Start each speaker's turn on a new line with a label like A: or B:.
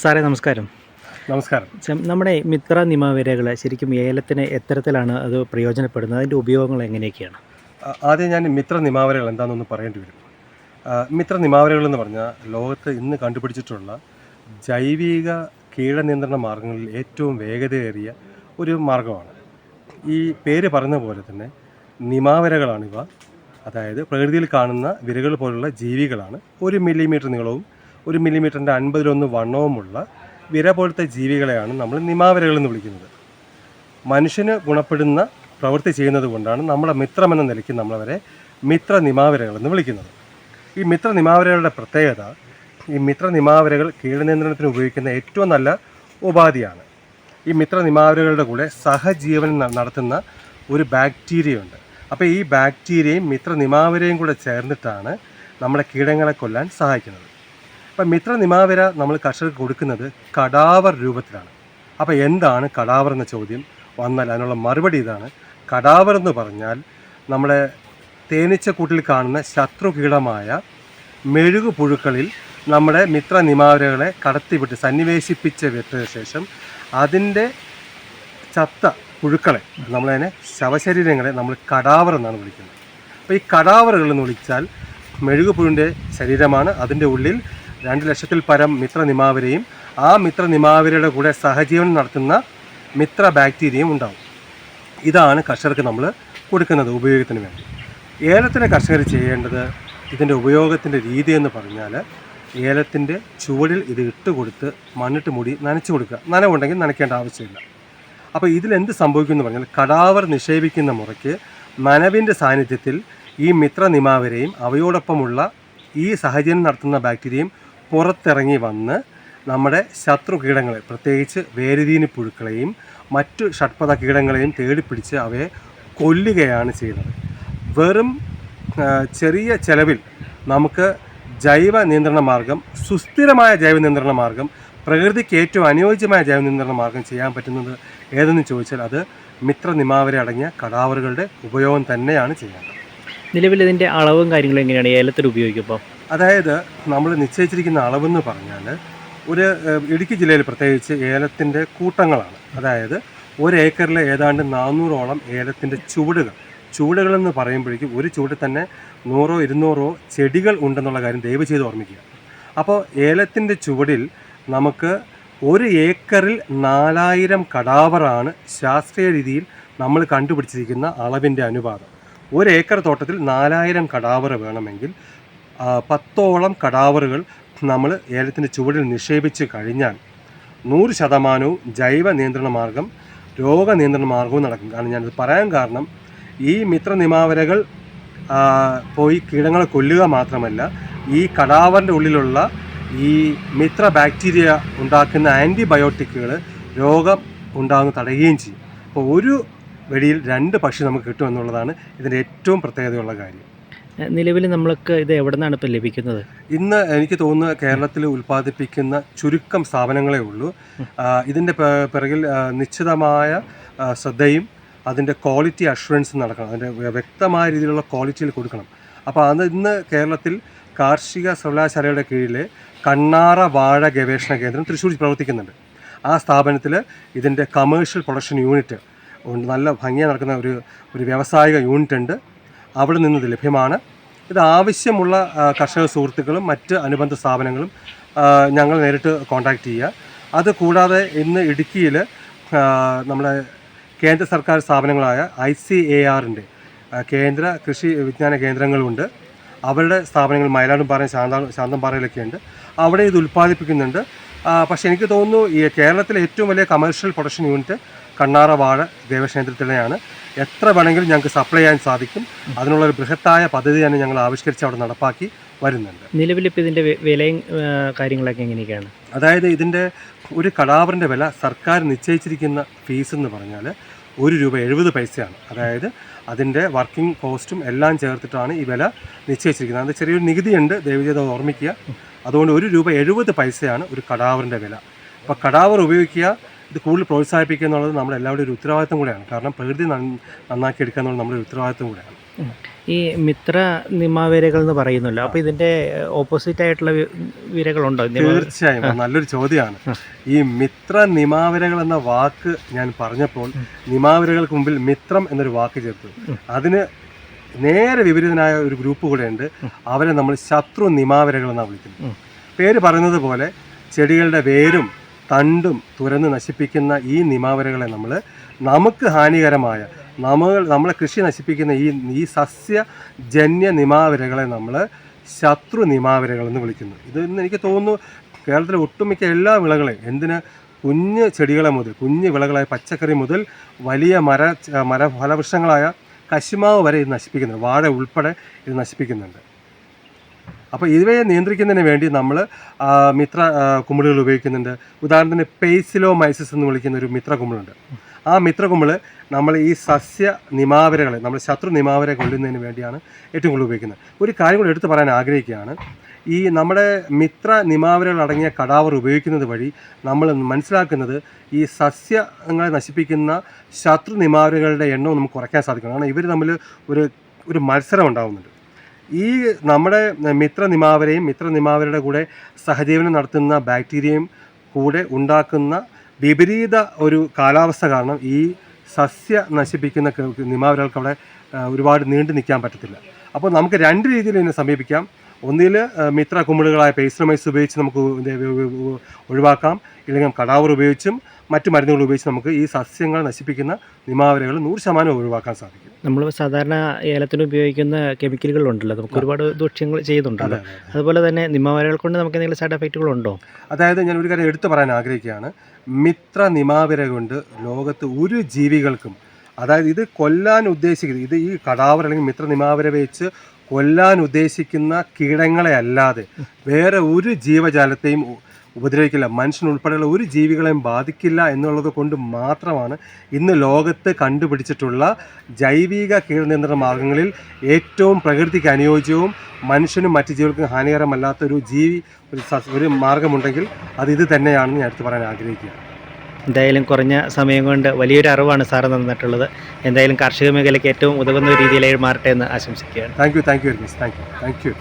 A: സാറേ നമസ്കാരം.
B: നമസ്കാരം.
A: നമ്മുടെ മിത്ര നിമവരകൾ ശരിക്കും ഏലത്തിന് എത്തരത്തിലാണ് അത് പ്രയോജനപ്പെടുന്നത്? അതിന്റെ ഉപയോഗങ്ങൾ എങ്ങനെയൊക്കെയാണ്?
B: ആദ്യം ഞാൻ മിത്ര നിമാവരകൾ എന്താണെന്നൊന്ന് പറയേണ്ടി വരും. മിത്ര നിമാവരകൾ എന്ന് പറഞ്ഞാൽ ലോകത്ത് ഇന്ന് കണ്ടുപിടിച്ചിട്ടുള്ള ജൈവിക കീടനിയന്ത്രണ മാർഗങ്ങളിൽ ഏറ്റവും വേഗതയേറിയ ഒരു മാർഗമാണ്. ഈ പേര് പറഞ്ഞ പോലെ തന്നെ നിമാവരകളാണിവ. അതായത് പ്രകൃതിയിൽ കാണുന്ന വിരകൾ പോലുള്ള ജീവികളാണ് ഒരു മില്ലിമീറ്റർ നീളവും ഒരു മില്ലിമീറ്ററിന്റെ അൻപതിലൊന്ന് വണ്ണവുമുള്ള വിര പോലത്തെ ജീവികളെയാണ് നമ്മൾ നിമാവരകൾ എന്ന് വിളിക്കുന്നത്. മനുഷ്യന് ഗുണപ്പെടുന്ന പ്രവൃത്തി ചെയ്യുന്നത് കൊണ്ടാണ് നമ്മളെ മിത്രമെന്ന നിലയ്ക്ക് നമ്മളവരെ മിത്ര നിമാവരകൾ എന്ന് വിളിക്കുന്നത്. ഈ മിത്ര നിമാവരകളുടെ പ്രത്യേകത ഈ മിത്ര നിമാവരകൾ കീടനിയന്ത്രണത്തിന് ഉപയോഗിക്കുന്ന ഏറ്റവും നല്ല ഉപാധിയാണ്. ഈ മിത്ര നിമാവരകളുടെ കൂടെ സഹജീവനം നടത്തുന്ന ഒരു ബാക്ടീരിയ ഉണ്ട് അപ്പോൾ ഈ ബാക്ടീരിയയും മിത്ര നിമാവരയും കൂടെ ചേർന്നിട്ടാണ് നമ്മുടെ കീടങ്ങളെ കൊല്ലാൻ സഹായിക്കുന്നത്. അപ്പം മിത്ര നിമാവര നമ്മൾ കർഷകർക്ക് കൊടുക്കുന്നത് കടാവർ രൂപത്തിലാണ്. അപ്പോൾ എന്താണ് കടാവർ എന്ന ചോദ്യം? വന്നാൽ അതിനുള്ള മറുപടി ഇതാണ്. കടാവർ എന്ന് പറഞ്ഞാൽ നമ്മുടെ തേനീച്ചക്കൂട്ടിൽ കാണുന്ന ശത്രു കീടമായ മെഴുകു പുഴുക്കളിൽ നമ്മുടെ മിത്ര നിമാവരകളെ കടത്തിവിട്ട് സന്നിവേശിപ്പിച്ച് വിട്ട ശേഷം അതിന്റെ ചത്ത പുഴുക്കളെ നമ്മളതിനെ ശവശരീരങ്ങളെ നമ്മൾ കടാവർ എന്നാണ് വിളിക്കുന്നത്. അപ്പോൾ ഈ കടാവറുകൾ എന്ന് വിളിച്ചാൽ മെഴുകുപുഴുവിന്റെ ശരീരമാണ്. അതിന്റെ ഉള്ളിൽ രണ്ട് ലക്ഷത്തിൽ പരം മിത്ര നിമാവരയും ആ മിത്ര നിമാവരയുടെ കൂടെ സഹജീവനം നടത്തുന്ന മിത്ര ബാക്ടീരിയയും ഉണ്ടാവും. ഇതാണ് കർഷകർക്ക് നമ്മൾ കൊടുക്കുന്നത് ഉപയോഗത്തിന് വേണ്ടി. ഏലത്തിന് കർഷകർ ചെയ്യേണ്ടത് ഇതിന്റെ ഉപയോഗത്തിന്റെ രീതി എന്ന് പറഞ്ഞാൽ ഏലത്തിന്റെ ചുവടിൽ ഇത് ഇട്ട് കൊടുത്ത് മണ്ണിട്ട് മുടി നനച്ചു കൊടുക്കുക. നനവുണ്ടെങ്കിൽ നനയ്ക്കേണ്ട ആവശ്യമില്ല. അപ്പോൾ ഇതിലെന്ത് സംഭവിക്കുമെന്ന് പറഞ്ഞാൽ കടാവർ നിക്ഷേപിക്കുന്ന മുറയ്ക്ക് നനവിന്റെ സാന്നിധ്യത്തിൽ ഈ മിത്ര നിമാവരെയും അവയോടൊപ്പമുള്ള ഈ സഹജീവനം നടത്തുന്ന ബാക്ടീരിയയും പുറത്തിറങ്ങി വന്ന് നമ്മുടെ ശത്രു കീടങ്ങളെ പ്രത്യേകിച്ച് വേരുതീനി പുഴുക്കളെയും മറ്റു ഷഡ്പഥ കീടങ്ങളെയും തേടിപ്പിടിച്ച് അവയെ കൊല്ലുകയാണ് ചെയ്യുന്നത്. വെറും ചെറിയ ചെലവിൽ നമുക്ക് ജൈവ നിയന്ത്രണ മാർഗം സുസ്ഥിരമായ ജൈവ നിയന്ത്രണ മാർഗം പ്രകൃതിക്ക് ഏറ്റവും അനുയോജ്യമായ ജൈവ നിയന്ത്രണ മാർഗം ചെയ്യാൻ പറ്റുന്നത് ഏതെന്ന് ചോദിച്ചാൽ അത് മിത്ര നിമാവരെ അടങ്ങിയ കടാവറുകളുടെ ഉപയോഗം തന്നെയാണ് ചെയ്യേണ്ടത്
A: നിലവിൽ ഇതിന്റെ അളവും കാര്യങ്ങളും എങ്ങനെയാണ്? ഏലത്തിൽ ഉപയോഗിക്കുമ്പോൾ
B: അതായത് നമ്മൾ നിശ്ചയിച്ചിരിക്കുന്ന അളവെന്ന് പറഞ്ഞാൽ ഒരു ഇടുക്കി ജില്ലയിൽ പ്രത്യേകിച്ച് ഏലത്തിന്റെ കൂട്ടങ്ങളാണ്. അതായത് ഒരു ഏക്കറിൽ ഏതാണ്ട് നാനൂറോളം ഏലത്തിന്റെ ചുവടുകൾ. ചുവടുകളെന്ന് പറയുമ്പോഴേക്കും ഒരു ചുവടിൽ തന്നെ നൂറോ ഇരുന്നൂറോ ചെടികൾ ഉണ്ടെന്നുള്ള കാര്യം ദയവ് ചെയ്ത് ഓർമ്മിക്കുക. അപ്പോൾ ഏലത്തിന്റെ ചുവടിൽ നമുക്ക് ഒരു ഏക്കറിൽ നാലായിരം കടാവറാണ് ശാസ്ത്രീയ രീതിയിൽ നമ്മൾ കണ്ടുപിടിച്ചിരിക്കുന്ന അളവിന്റെ അനുപാതം. ഒരു ഏക്കർ തോട്ടത്തിൽ നാലായിരം കടാവറ വേണമെങ്കിൽ പത്തോളം കടാവറുകൾ നമ്മൾ ഏലത്തിന്റെ ചുവടിൽ നിക്ഷേപിച്ച് കഴിഞ്ഞാൽ നൂറ് ശതമാനവും ജൈവ നിയന്ത്രണ മാർഗം രോഗ നിയന്ത്രണ മാർഗവും നടക്കും. കാരണം ഞാനിത് പറയാൻ കാരണം ഈ മിത്ര നിമാവരകൾ പോയി കീടങ്ങളെ കൊല്ലുക മാത്രമല്ല ഈ കടാവറിന്റെ ഉള്ളിലുള്ള ഈ മിത്ര ബാക്ടീരിയ ഉണ്ടാക്കുന്ന ആന്റിബയോട്ടിക്കുകൾ രോഗം ഉണ്ടാകുന്ന തടയുകയും ചെയ്യും. അപ്പോൾ ഒരു വെടിയിൽ രണ്ട് പക്ഷി നമുക്ക് കിട്ടുമെന്നുള്ളതാണ് ഇതിന്റെ ഏറ്റവും പ്രത്യേകതയുള്ള കാര്യം.
A: നിലവിൽ നമ്മൾക്ക് ഇത് എവിടെ നിന്നാണ് ഇപ്പോൾ ലഭിക്കുന്നത്?
B: ഇന്ന് എനിക്ക് തോന്നുന്നു കേരളത്തിൽ ഉൽപ്പാദിപ്പിക്കുന്ന ചുരുക്കം സ്ഥാപനങ്ങളേ ഉള്ളൂ. ഇതിന്റെ പിറകിൽ നിശ്ചിതമായ ശ്രദ്ധയും അതിന്റെ ക്വാളിറ്റി അഷുറൻസ് നടക്കണം. അതിന്റെ വ്യക്തമായ രീതിയിലുള്ള ക്വാളിറ്റിയിൽ കൊടുക്കണം. അപ്പോൾ അത് ഇന്ന് കേരളത്തിൽ കാർഷിക സർവകലാശാലയുടെ കീഴിലെ കണ്ണാറ വാഴ ഗവേഷണ കേന്ദ്രം തൃശ്ശൂർ പ്രവർത്തിക്കുന്നുണ്ട്. ആ സ്ഥാപനത്തിൽ ഇതിന്റെ കമേഴ്ഷ്യൽ പ്രൊഡക്ഷൻ യൂണിറ്റ് ഉണ്ട്. നല്ല ഭംഗിയായി നടക്കുന്ന ഒരു ഒരു വ്യാവസായിക യൂണിറ്റ് ഉണ്ട്. അവിടെ നിന്ന് ലഭ്യമാണ്. ഇത് ആവശ്യമുള്ള കർഷക സുഹൃത്തുക്കളും മറ്റ് അനുബന്ധ സ്ഥാപനങ്ങളും ഞങ്ങൾ നേരിട്ട് കോൺടാക്റ്റ് ചെയ്യുക. അത് കൂടാതെ ഇന്ന് ഇടുക്കിയിൽ നമ്മുടെ കേന്ദ്ര സർക്കാർ സ്ഥാപനങ്ങളായ ഐ സി എ ആറിന്റെ കേന്ദ്ര കൃഷി വിജ്ഞാന കേന്ദ്രങ്ങളുണ്ട്. അവരുടെ സ്ഥാപനങ്ങൾ മയിലാടും പാറയും ശാന്താ ഉണ്ട് അവിടെ ഇത് ഉൽപ്പാദിപ്പിക്കുന്നുണ്ട്. പക്ഷേ എനിക്ക് തോന്നുന്നു ഈ കേരളത്തിലെ ഏറ്റവും വലിയ കമേഴ്ഷ്യൽ പ്രൊഡക്ഷൻ യൂണിറ്റ് കണ്ണാറ വാഴ ഗവേഷണ കേന്ദ്രത്തിലെയാണ് എത്ര വേണമെങ്കിലും ഞങ്ങൾക്ക് സപ്ലൈ ചെയ്യാൻ സാധിക്കും. അതിനുള്ള ഒരു ബൃഹത്തായ പദ്ധതി തന്നെ ഞങ്ങൾ ആവിഷ്കരിച്ച് അവിടെ നടപ്പാക്കി വരുന്നുണ്ട്.
A: നിലവിൽ ഇപ്പോൾ ഇതിന്റെ വിലയും കാര്യങ്ങളൊക്കെ എങ്ങനെയൊക്കെയാണ്?
B: അതായത് ഇതിന്റെ ഒരു കടാവറിന്റെ വില സർക്കാർ നിശ്ചയിച്ചിരിക്കുന്ന ഫീസ് എന്ന് പറഞ്ഞാൽ ഒരു രൂപ എഴുപത് പൈസയാണ്. അതായത് അതിന്റെ വർക്കിംഗ് കോസ്റ്റും എല്ലാം ചേർത്തിട്ടാണ് ഈ വില നിശ്ചയിച്ചിരിക്കുന്നത്. അത് ചെറിയൊരു നികുതിയുണ്ട്. അത് ഓർമ്മിക്കുക. അതുകൊണ്ട് ഒരു രൂപ എഴുപത് പൈസയാണ് ഒരു കടാവറിന്റെ വില. അപ്പോൾ കടാവർ ഉപയോഗിക്കുക ഇത് കൂടുതൽ പ്രോത്സാഹിപ്പിക്കുക എന്നുള്ളത് നമ്മുടെ എല്ലാവരുടെയും ഒരു ഉത്തരവാദിത്തം കൂടെയാണ്. കാരണം പ്രകൃതി നന്ന- നന്നാക്കി എടുക്കുക എന്നുള്ളത് നമ്മുടെ ഒരു ഉത്തരവാദിത്തം കൂടെയാണ്.
A: ഈ മിത്ര നിമാവിരകൾ എന്ന് പറയുന്നല്ലോ അപ്പോൾ ഇതിന്റെ ഓപ്പോസിറ്റ് ആയിട്ടുള്ള വിരകളുണ്ടോ?
B: തീർച്ചയായും. നല്ലൊരു ചോദ്യമാണ്. ഈ മിത്ര നിമാവരകൾ എന്ന വാക്ക് ഞാൻ പറഞ്ഞപ്പോൾ നിമാവരകൾക്ക് മുമ്പിൽ മിത്രം എന്നൊരു വാക്ക് ചേർത്തു. അതിന് നേരെ വിപരീതനായ ഒരു ഗ്രൂപ്പ് കൂടെ ഉണ്ട് അവരെ നമ്മൾ ശത്രു നിമാവരകൾ എന്നാണ് വിളിക്കുന്നത്. പേര് പറയുന്നത് പോലെ ചെടികളുടെ വേരും തണ്ടും തുരന്ന് നശിപ്പിക്കുന്ന ഈ നിമാവരകളെ നമ്മൾ നമുക്ക് ഹാനികരമായ നമ്മൾ നമ്മളെ കൃഷി നശിപ്പിക്കുന്ന ഈ ഈ സസ്യജന്യ നിമാവരകളെ നമ്മൾ ശത്രു നിമാവരകൾ എന്ന് വിളിക്കുന്നു. ഇത് ഇന്ന് എനിക്ക് തോന്നുന്നു കേരളത്തിലെ ഒട്ടുമിക്ക എല്ലാ വിളകളെയും എന്തിന് കുഞ്ഞ് ചെടികളെ മുതൽ കുഞ്ഞ് വിളകളായ പച്ചക്കറി മുതൽ വലിയ മര മര ഫലവൃക്ഷങ്ങളായ കശുമാവ് വരെ ഇത് നശിപ്പിക്കുന്നുണ്ട് വാഴ ഉൾപ്പെടെ ഇത് നശിപ്പിക്കുന്നുണ്ട്. അപ്പോൾ ഇവയെ നിയന്ത്രിക്കുന്നതിന് വേണ്ടി നമ്മൾ മിത്ര കുമ്പിളുകൾ ഉപയോഗിക്കുന്നുണ്ട്. ഉദാഹരണത്തിന് പേസിലോ മൈസിസ് എന്ന് വിളിക്കുന്ന ഒരു മിത്ര കുമിളുണ്ട്. ആ മിത്ര കുമിൾ നമ്മൾ ഈ സസ്യ നിമാവരകളെ നമ്മൾ ശത്രു നിമാവരെ കൊല്ലുന്നതിന് വേണ്ടിയാണ് ഏറ്റവും കൂടുതൽ ഉപയോഗിക്കുന്നത്. ഒരു കാര്യം കൂടി എടുത്തു പറയാൻ ആഗ്രഹിക്കുകയാണ്. ഈ നമ്മുടെ മിത്ര നിമാവരകൾ അടങ്ങിയ കടാവർ ഉപയോഗിക്കുന്നത് വഴി നമ്മൾ മനസ്സിലാക്കുന്നത് ഈ സസ്യങ്ങളെ നശിപ്പിക്കുന്ന ശത്രു നിമാവരകളുടെ എണ്ണവും നമുക്ക് കുറയ്ക്കാൻ സാധിക്കും കാരണം ഇവർ തമ്മിൽ ഒരു ഒരു മത്സരം ഉണ്ടാകുന്നുണ്ട് ഈ നമ്മുടെ മിത്ര നിമാവരെയും മിത്ര നിമാവരുടെ കൂടെ സഹജീവനം നടത്തുന്ന ബാക്ടീരിയയും കൂടെ ഉണ്ടാക്കുന്ന വിപരീത ഒരു കാലാവസ്ഥ കാരണം ഈ സസ്യ നശിപ്പിക്കുന്ന നിമാവരകൾക്ക് അവിടെ ഒരുപാട് നീണ്ടു നിൽക്കാൻ പറ്റത്തില്ല. അപ്പോൾ നമുക്ക് രണ്ട് രീതിയിൽ ഇതിനെ സമീപിക്കാം. ഒന്നിൽ മിത്ര കുമിളുകളായ പേസ്ലമൈസ് ഉപയോഗിച്ച് നമുക്ക് ഒഴിവാക്കാം. ഇല്ലെങ്കിൽ കടാവർ ഉപയോഗിച്ചും മറ്റു മരുന്നുകൾ ഉപയോഗിച്ച് നമുക്ക് ഈ സസ്യങ്ങൾ നശിപ്പിക്കുന്ന നിമാവരകൾ നൂറ് ശതമാനം ഒഴിവാക്കാൻ സാധിക്കും.
A: നമ്മൾ സാധാരണ ഏലത്തിന് ഉപയോഗിക്കുന്ന കെമിക്കലുകൾ ഉണ്ടല്ലോ. നമുക്ക് ഒരുപാട് ദൂഷ്യങ്ങൾ ചെയ്യുന്നുണ്ടല്ലോ.
B: അതെ, അതെ.
A: അതുപോലെ തന്നെ നിമാവരകൾ കൊണ്ട് നമുക്ക് എന്തെങ്കിലും സൈഡ് എഫക്റ്റുകൾ ഉണ്ടോ?
B: അതായത് ഞാൻ ഒരു കാര്യം എടുത്തു പറയാൻ ആഗ്രഹിക്കുകയാണ്. മിത്ര നിമാവര കൊണ്ട് ലോകത്ത് ഒരു ജീവികൾക്കും അതായത് ഇത് കൊല്ലാൻ ഉദ്ദേശിക്കുന്നത് ഇത് ഈ കടാവർ അല്ലെങ്കിൽ മിത്ര നിമാവര വെച്ച് കൊല്ലാൻ ഉദ്ദേശിക്കുന്ന കീടങ്ങളെ അല്ലാതെ വേറെ ഒരു ജീവജാലത്തെയും ഉപദ്രവിക്കില്ല. മനുഷ്യൻ ഉൾപ്പെടെയുള്ള ഒരു ജീവികളെയും ബാധിക്കില്ല എന്നുള്ളത് കൊണ്ട് മാത്രമാണ് ഇന്ന് ലോകത്ത് കണ്ടുപിടിച്ചിട്ടുള്ള ജൈവിക കീടനിയന്ത്രണ മാർഗങ്ങളിൽ ഏറ്റവും പ്രകൃതിക്ക് അനുയോജ്യവും മനുഷ്യനും മറ്റു ജീവികൾക്കും ഹാനികരമല്ലാത്ത ഒരു ജീവി ഒരു ഒരു മാർഗമുണ്ടെങ്കിൽ അത് ഇത് തന്നെയാണെന്ന് ഞാൻ എടുത്ത് പറയാൻ ആഗ്രഹിക്കുകയാണ്.
A: എന്തായാലും കുറഞ്ഞ സമയം കൊണ്ട് വലിയൊരു അറിവാണ് സാറ് തന്നിട്ടുള്ളത്. എന്തായാലും കാർഷിക മേഖലയ്ക്ക് ഏറ്റവും ഉതകുന്ന രീതിയിലായി മാറട്ടെ എന്ന് ആശംസിക്കുകയാണ്.
B: Thank you thank you very much. Thank you thank you